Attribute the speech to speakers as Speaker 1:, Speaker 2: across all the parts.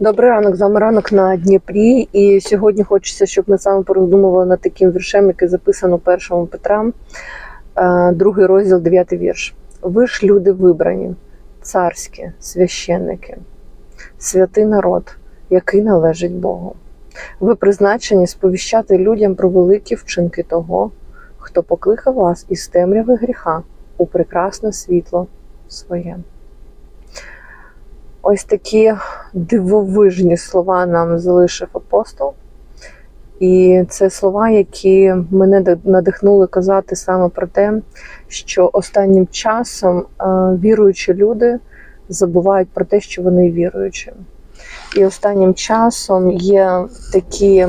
Speaker 1: Добрий ранок, з вами ранок на Дніпрі. І сьогодні хочеться, щоб ми саме пороздумували над таким віршем, який записано першому Петра, е, другий розділ, дев'ятий вірш. Ви ж люди вибрані, царські, священники, святий народ, який належить Богу. Ви призначені сповіщати людям про великі вчинки того, хто покликав вас із темряви гріха у прекрасне світло своє. Ось такі дивовижні слова нам залишив апостол. І це слова, які мене надихнули казати саме про те, що останнім часом е, віруючі люди забувають про те, що вони віруючі. І останнім часом є такі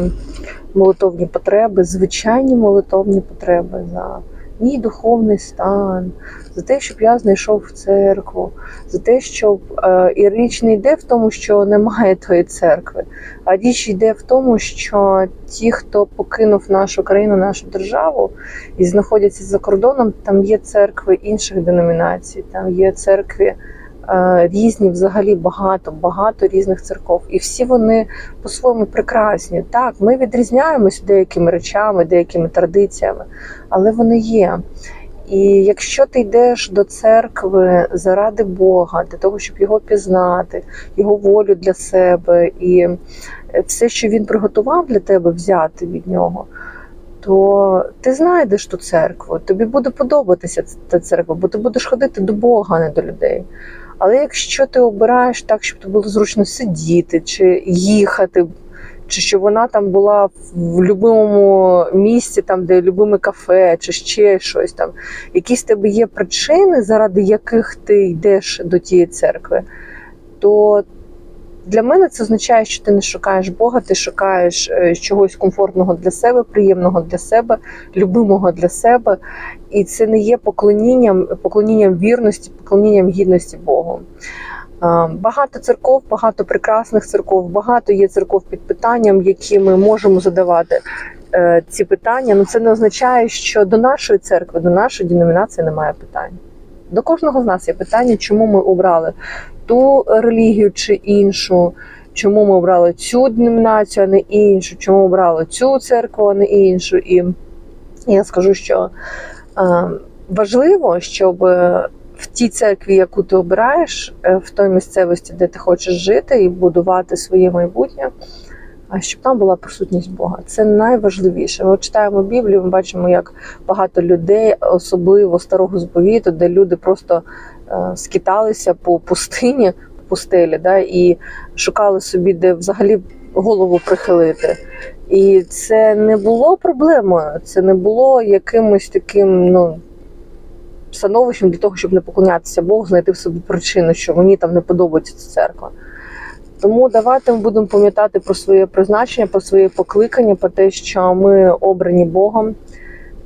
Speaker 1: молитовні потреби, звичайні молитовні потреби за мій духовний стан, за те, щоб я знайшов церкву, за те, щоб е, і річ не йде в тому, що немає тої церкви, а річ йде в тому, що ті, хто покинув нашу країну, нашу державу і знаходяться за кордоном, там є церкви інших деномінацій, там є церкви. е, Різні, взагалі багато, багато різних церков, і всі вони по-своєму прекрасні. Так, ми відрізняємось деякими речами, деякими традиціями, але вони є. І якщо ти йдеш до церкви заради Бога, для того, щоб його пізнати, його волю для себе і все, що він приготував для тебе, взяти від нього, то ти знайдеш ту церкву, тобі буде подобатися та церква, бо ти будеш ходити до Бога, а не до людей. Але якщо ти обираєш так, щоб тобі було зручно сидіти чи їхати, чи щоб вона там була в будь-якому місці, там де любиме кафе, чи ще щось там, якісь тебе є причини, заради яких ти йдеш до тієї церкви, то для мене це означає, що ти не шукаєш Бога, ти шукаєш е, чогось комфортного для себе, приємного для себе, любимого для себе. І це не є поклонінням, поклонінням вірності, поклонінням гідності Богу. Е, Багато церков, багато прекрасних церков, багато є церков під питанням, які ми можемо задавати е, ці питання. Ну це не означає, що до нашої церкви, до нашої деномінації немає питань. До кожного з нас є питання, чому ми обрали ту релігію чи іншу, чому ми обрали цю деномінацію, а не іншу, чому обрали цю церкву, а не іншу. І я скажу, що е, важливо, щоб в тій церкві, яку ти обираєш, е, в той місцевості, де ти хочеш жити і будувати своє майбутнє, а щоб там була присутність Бога. Це найважливіше. Ми читаємо Біблію, ми бачимо, як багато людей, особливо старого заповіту, де люди просто е, скиталися по пустині, по пустелі, да, і шукали собі, де взагалі голову прихилити. І це не було проблемою, це не було якимось таким, ну становищем для того, щоб не поклонятися Богу, знайти в собі причину, що мені там не подобається ця церква. Тому давайте ми будемо пам'ятати про своє призначення, про своє покликання, про те, що ми обрані Богом.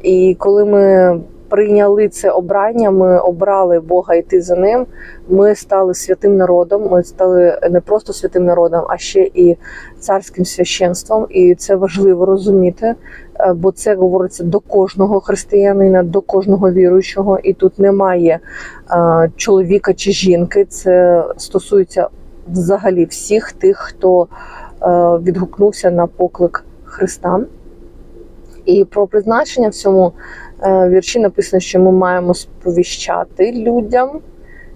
Speaker 1: І коли ми прийняли це обрання, ми обрали Бога йти за ним. Ми стали святим народом. Ми стали не просто святим народом, а ще і царським священством. І це важливо розуміти, е, бо це говориться до кожного християнина, до кожного віруючого. І тут немає е, чоловіка чи жінки. Це стосується взагалі всіх тих, хто е, відгукнувся на поклик Христа. І про призначення в цьому вірші написано, що ми маємо сповіщати людям.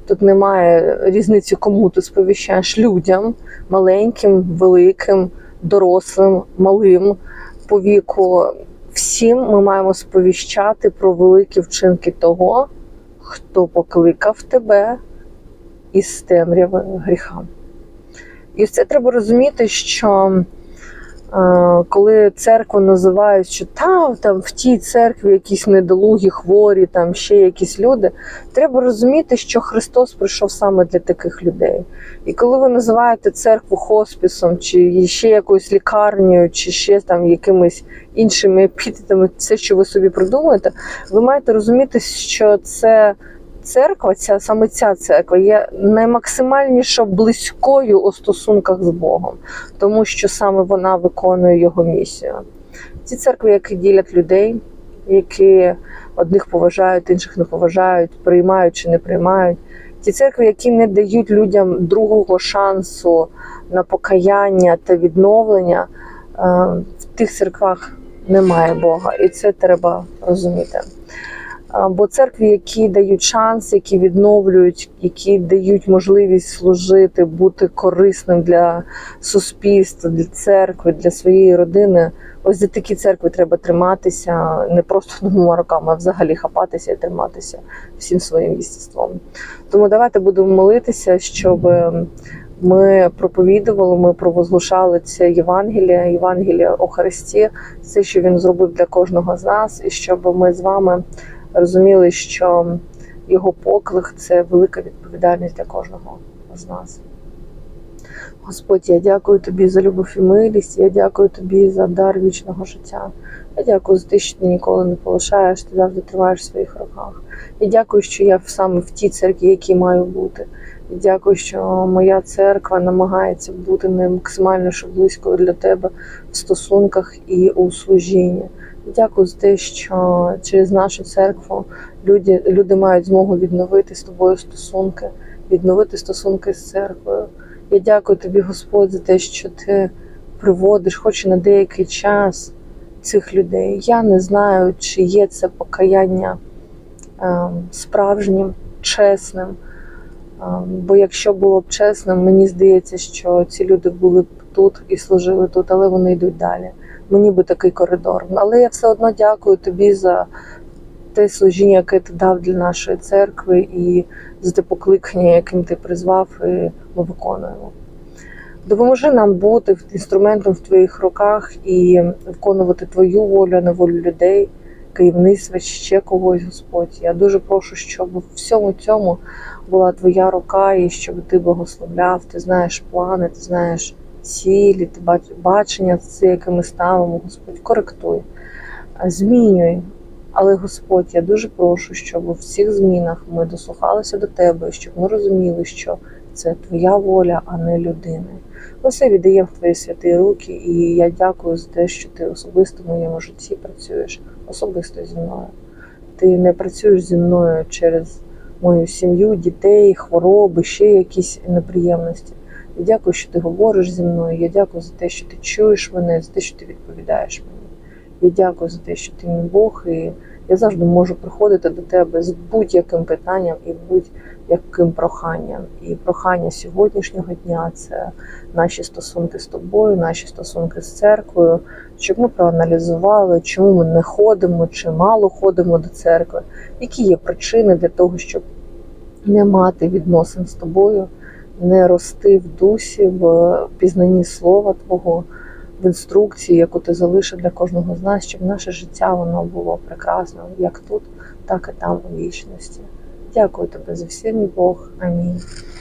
Speaker 1: Тут немає різниці, кому ти сповіщаєш людям, маленьким, великим, дорослим, малим по віку. Всім ми маємо сповіщати про великі вчинки того, хто покликав тебе із темряви гріха. І це треба розуміти, що е, коли церкву називають, що та, там в тій церкві якісь недолугі, хворі, там ще якісь люди, треба розуміти, що Христос прийшов саме для таких людей. І коли ви називаєте церкву хоспісом, чи ще якоюсь лікарнею, чи ще там якимись іншими епітетами, все, що ви собі придумаєте, ви маєте розуміти, що це церква, ця саме ця церква є наймаксимальніше близькою у стосунках з Богом, тому що саме вона виконує його місію. Ці церкви, які ділять людей, які одних поважають, інших не поважають, приймають чи не приймають. ті церкви, які не дають людям другого шансу на покаяння та відновлення, е, в тих церквах немає Бога, і це треба розуміти. Бо церкви, які дають шанс, які відновлюють, які дають можливість служити, бути корисним для суспільства, для церкви, для своєї родини. Ось за такі церкви треба триматися не просто двома роками, а взагалі хапатися і триматися всім своїм єстеством. Тому давайте будемо молитися, щоб ми проповідували, ми провозглашали це Євангеліє, Євангеліє о Христі, все, що він зробив для кожного з нас, і щоб ми з вами розуміли, що його поклик це велика відповідальність для кожного з нас. Господь, я дякую тобі за любов і милість, я дякую тобі за дар вічного життя. Я дякую за те, що ти ніколи не полишаєш, ти завжди тримаєш в своїх руках. Я дякую, що я саме в тій церкві, якій маю бути. Я дякую, що моя церква намагається бути не максимально близькою для тебе в стосунках і у служінні. Дякую за те, що через нашу церкву люди, люди мають змогу відновити з тобою стосунки, відновити стосунки з церквою. Я дякую тобі, Господь, за те, що ти приводиш, хоч на деякий час цих людей. Я не знаю, чи є це покаяння ем, справжнім, чесним. Ем, Бо якщо було б чесним, мені здається, що ці люди були б тут і служили тут, але вони йдуть далі. Мені би такий коридор. Але я все одно дякую тобі за те служіння, яке ти дав для нашої церкви, і за те покликання, яким ти призвав, і ми виконуємо. Допоможи нам бути інструментом в твоїх руках і виконувати твою волю, а не волю людей, керівництва, ще когось, Господь. Я дуже прошу, щоб в всьому цьому була твоя рука, і щоб ти благословляв, ти знаєш плани, ти знаєш цілі, ти бач- бачення, це, яке ми ставимо, Господь, коректуй, змінюй. Але Господь, я дуже прошу, щоб у всіх змінах ми дослухалися до тебе, щоб ми розуміли, що це твоя воля, а не людини. Все віддаємо в твої святі руки, і я дякую за те, що ти особисто в моєму житті працюєш особисто зі мною. Ти не працюєш зі мною через мою сім'ю, дітей, хвороби, ще якісь неприємності. Я дякую, що ти говориш зі мною. Я дякую за те, що ти чуєш мене, за те, що ти відповідаєш мені. Я дякую за те, що ти мій Бог, і я завжди можу приходити до тебе з будь-яким питанням і будь-яким проханням. І прохання сьогоднішнього дня це наші стосунки з тобою, наші стосунки з церквою, щоб ми проаналізували, чому ми не ходимо чи мало ходимо до церкви, які є причини для того, щоб не мати відносин з тобою, не рости в дусі, в пізнанні слова Твого, в інструкції, яку ти залишив для кожного з нас, щоб наше життя воно було прекрасно, як тут, так і там у вічності. Дякую тобі за все, мій Бог. Амінь.